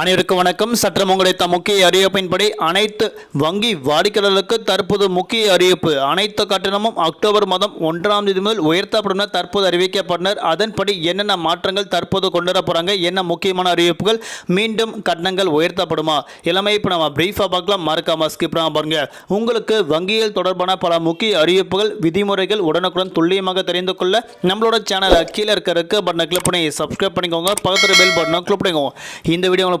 அனைவருக்கும் வணக்கம். சற்றம் உங்களுடைய முக்கிய அறிவிப்பின்படி அனைத்து வங்கி வாடிக்கையாளர்களுக்கு தற்போது முக்கிய அறிவிப்பு. அனைத்து கட்டணமும் அக்டோபர் மாதம் ஒன்றாம் தேதி முதல் உயர்த்தப்படும் தற்போது அறிவிக்கப்பட்டனர். அதன்படி என்னென்ன மாற்றங்கள் தற்போது கொண்டு வர என்ன முக்கியமான அறிவிப்புகள் மீண்டும் கட்டணங்கள் உயர்த்தப்படுமா? எல்லாமே இப்போ நம்ம பிரீஃபாக பார்க்கலாம். மறக்காம ஸ்கிப் பாருங்க. உங்களுக்கு வங்கியில் தொடர்பான பல முக்கிய அறிவிப்புகள் விதிமுறைகள் உடனுக்குடன் துல்லியமாக தெரிந்து கொள்ள நம்மளோட சேனலை கீழே இருக்கிறதுக்கு பட்டனை கிளிக் பண்ணி சப்ஸ்கிரைப் பண்ணிக்கோங்க. பக்கத்தில் பெல் பட்டனை கிளிக் பண்ணிக்கோங்க. இந்த வீடியோ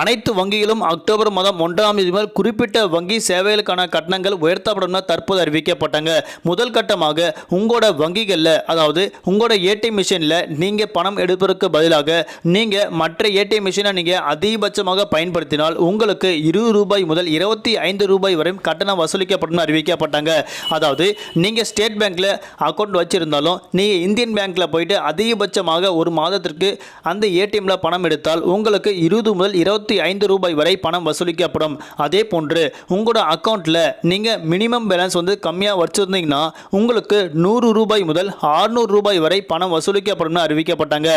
அனைத்து வங்கிகளும் அக்டோபர் மாதம் ஒன்றாம் தேதி முதல் குறிப்பிட்ட வங்கி சேவைகளுக்கான கட்டணங்கள் உயர்த்தப்படும் தற்போது அறிவிக்கப்பட்டாங்க. முதல் கட்டமாக உங்களோட வங்கிகளில் அதாவது உங்களோட ஏடிஎம் மிஷினில் நீங்கள் பணம் எடுப்பதற்கு பதிலாக நீங்கள் மற்ற ஏடிஎம் மிஷினை நீங்கள் அதிகபட்சமாக பயன்படுத்தினால் உங்களுக்கு இருபது ரூபாய் முதல் இருபத்தி ஐந்து ரூபாய் வரை கட்டணம் வசூலிக்கப்படும் அறிவிக்கப்பட்டாங்க. அதாவது நீங்கள் ஸ்டேட் பேங்க்கில் அக்கௌண்ட் வச்சுருந்தாலும் நீங்கள் இந்தியன் பேங்க்கில் போயிட்டு அதிகபட்சமாக ஒரு மாதத்திற்கு அந்த ஏடிஎம்மில் பணம் எடுத்தால் உங்களுக்கு இருபது முதல் இருபத்தி இருபத்தி ஐந்து ரூபாய் வரை பணம் வசூலிக்கப்படும். அதே போன்று உங்களோட அக்கௌண்ட்டில் நீங்கள் மினிமம் பேலன்ஸ் வந்து கம்மியாக வச்சுருந்தீங்கன்னா உங்களுக்கு நூறு ரூபாய் முதல் 600 ரூபாய் வரை பணம் வசூலிக்கப்படும் அறிவிக்கப்பட்டாங்க.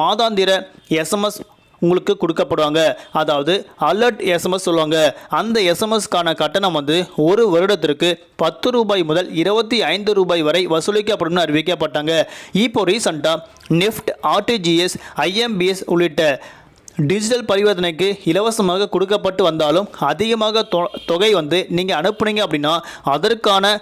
மாதாந்திர எஸ்எம்எஸ் உங்களுக்கு கொடுக்கப்படுவாங்க. அதாவது அலர்ட் எஸ்எம்எஸ் சொல்லுவாங்க. அந்த எஸ்எம்எஸ்க்கான கட்டணம் வந்து ஒரு வருடத்திற்கு பத்து ரூபாய் முதல் இருபத்தி ஐந்து ரூபாய் வரை வசூலிக்கப்படும் அறிவிக்கப்பட்டாங்க. இப்போ ரீசண்டாக நெஃப்ட் ஆர்டிஜிஎஸ் ஐஎம்பிஎஸ் உள்ளிட்ட டிஜிட்டல் பரிவர்த்தனைக்கு இலவசமாக கொடுக்கப்பட்டு வந்தாலும் அதிகமாக தொ தொகை வந்து நீங்கள் அனுப்புனீங்க அப்படின்னா அதற்கான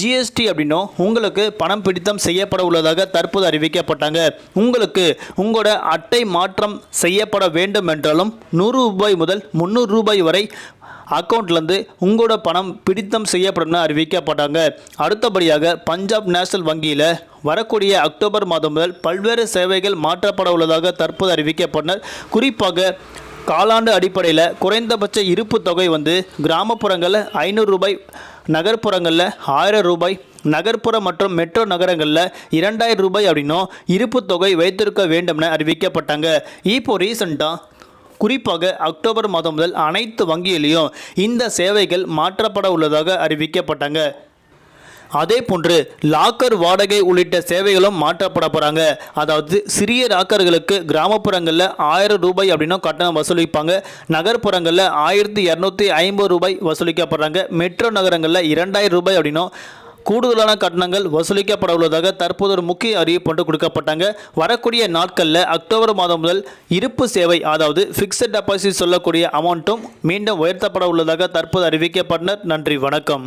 ஜிஎஸ்டி அப்படின்னும் உங்களுக்கு பணம் பிடித்தம் செய்யப்பட உள்ளதாக தற்போது அறிவிக்கப்பட்டாங்க. உங்களுக்கு உங்களோட அட்டை மாற்றம் செய்யப்பட வேண்டும் என்றாலும் நூறு ரூபாய் முதல் முந்நூறு ரூபாய் வரை அக்கௌண்ட்லேருந்து உங்களோட பணம் பிடித்தம் செய்யப்படும்னு அறிவிக்கப்பட்டாங்க. அடுத்தபடியாக பஞ்சாப் நேஷனல் வங்கியில் வரக்கூடிய அக்டோபர் மாதம் முதல் பல்வேறு சேவைகள் மாற்றப்பட உள்ளதாக தற்போது அறிவிக்கப்பட்டனர் குறிப்பாக காலாண்டு அடிப்படையில் குறைந்தபட்ச இருப்பு தொகை வந்து கிராமப்புறங்களில் ஐநூறு ரூபாய் நகர்ப்புறங்களில் ஆயிரம் ரூபாய் நகர்ப்புற மற்றும் மெட்ரோ நகரங்களில் இரண்டாயிரம் ரூபாய் அப்படின்னும் இருப்பு தொகை வைத்திருக்க வேண்டும்னு அறிவிக்கப்பட்டாங்க. இப்போ ரீசண்டாக குறிப்பாக அக்டோபர் மாதம் முதல் அனைத்து வங்கியிலையும் இந்த சேவைகள் மாற்றப்பட உள்ளதாக அறிவிக்கப்பட்டாங்க. அதே போன்று லாக்கர் வாடகை உள்ளிட்ட சேவைகளும் மாற்றப்பட போகிறாங்க அதாவது சிறிய லாக்கர்களுக்கு கிராமப்புறங்களில் ஆயிரம் ரூபாய் அப்படின்னும் கட்டணம் வசூலிப்பாங்க. நகர்ப்புறங்களில் ஆயிரத்தி இரநூத்தி ஐம்பது ரூபாய் வசூலிக்கப்படுறாங்க. மெட்ரோ நகரங்களில் இரண்டாயிரம் ரூபாய் அப்படின்னும் கூடுதலான கட்டணங்கள் வசூலிக்கப்பட உள்ளதாக தற்போது ஒரு முக்கிய அறிவிப்பு ஒன்று கொடுக்கப்பட்டாங்க. வரக்கூடிய நாட்களில் அக்டோபர் மாதம் முதல் இருப்பு சேவை அதாவது ஃபிக்ஸட் டெபாசிட் சொல்லக்கூடிய அமௌண்ட்டும் மீண்டும் உயர்த்தப்பட உள்ளதாக தற்போது அறிவிக்கப்பட்டனர். நன்றி வணக்கம்.